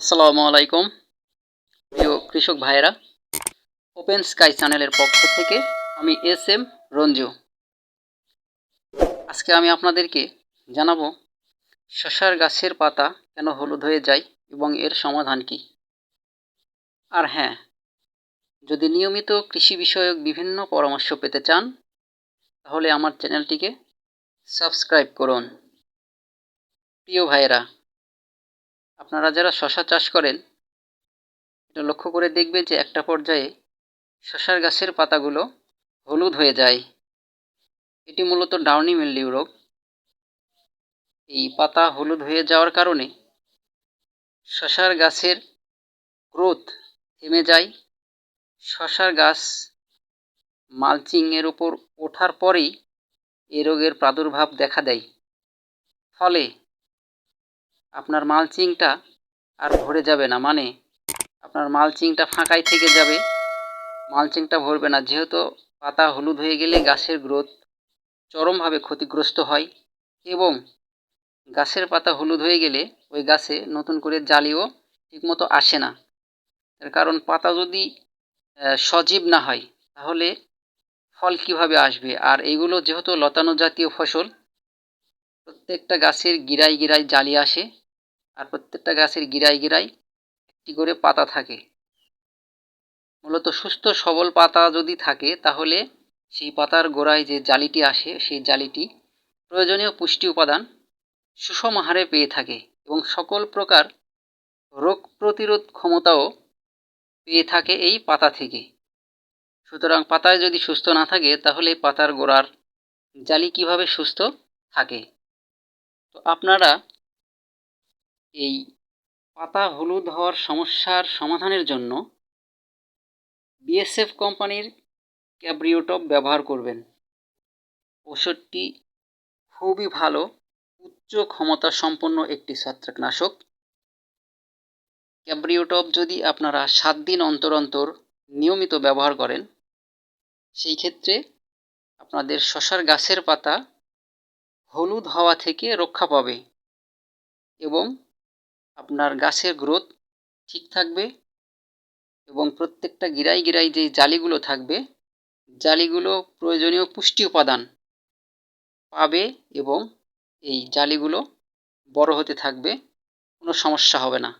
আসসালামু আলাইকুম। প্রিয় কৃষক ভাইয়েরা ওপেন স্কাই চ্যানেলের পক্ষ থেকে আমি এস এম রঞ্জু। আজকে আমি আপনাদেরকে জানাব, শশার গাছের পাতা কেন হলুদ হয়ে যায় এবং এর সমাধান কি? আর হ্যাঁ যদি নিয়মিত কৃষি বিষয়ক বিভিন্ন পরামর্শ পেতে চান, তাহলে আমার চ্যানেলটিকে সাবস্ক্রাইব করুন। প্রিয় ভাইয়েরা আপনারা যারা শশা চাষ করেন, এটা লক্ষ্য করে দেখবেন যে একটা পর্যায়ে শশার গাছের পাতাগুলো হলুদ হয়ে যায়। এটি মূলত ডাউনি মিল্ডিউ রোগ। এই পাতা হলুদ হয়ে যাওয়ার কারণে শশার গাছের গ্রোথ থেমে যায়। শশার গাছ মালচিংয়ের ওপর ওঠার পরেই এ রোগের প্রাদুর্ভাব দেখা দেয়। ফলে আপনার মালচিংটা আর ভরে যাবে না। মানে আপনার মালচিংটা ফাঁকাই থেকে যাবে। মালচিংটা ভরবে না। যেহেতু পাতা হলুদ হয়ে গেলে গাছের গ্রোথ চরমভাবে ক্ষতিগ্রস্ত হয় এবং গাছের পাতা হলুদ হয়ে গেলে ওই গাছে নতুন করে জালিও ঠিকমতো আসে না। তার কারণ পাতা যদি সজীব না হয়, তাহলে ফল কীভাবে আসবে? আর এইগুলো যেহেতু লতানো জাতীয় ফসল, প্রত্যেকটা গাছের গিরায় গিরায় জালি আসে। আর প্রত্যেকটা গাছের গিরায় গিরায় একটি করে পাতা থাকে। মূলত সুস্থ, সবল পাতা যদি থাকে, তাহলে সেই পাতার গোড়ায় যে জালিটি আসে, সেই জালিটি প্রয়োজনীয় পুষ্টি উপাদান সুষম হারে পেয়ে থাকে এবং সকল প্রকার রোগ প্রতিরোধ ক্ষমতাও পেয়ে থাকে এই পাতা থেকে। সুতরাং পাতায় যদি সুস্থ না থাকে, তাহলে পাতার গোড়ার জালি কীভাবে সুস্থ থাকে? তো আপনারা এই পাতা হলুদ হওয়ার সমস্যার সমাধানের জন্য বিএসএফ কোম্পানির ক্যাব্রিওটপ ব্যবহার করবেন। ওষুধটি খুবই ভালো, উচ্চ ক্ষমতা সম্পন্ন একটি ছত্রাকনাশক। ক্যাব্রিওটপ যদি আপনারা সাত দিন অন্তর অন্তর নিয়মিত ব্যবহার করেন, সেই ক্ষেত্রে আপনাদের শশার গাছের পাতা হলুদ হওয়া থেকে রক্ষা পাবে এবং আপনার গাছের গ্রোথ ঠিক থাকবে এবং প্রত্যেকটা গিরাই গিরাই যে জালিগুলো থাকবে, জালিগুলো প্রয়োজনীয় পুষ্টি উপাদান পাবে এবং এই জালিগুলো বড় হতে থাকবে, কোনো সমস্যা হবে না।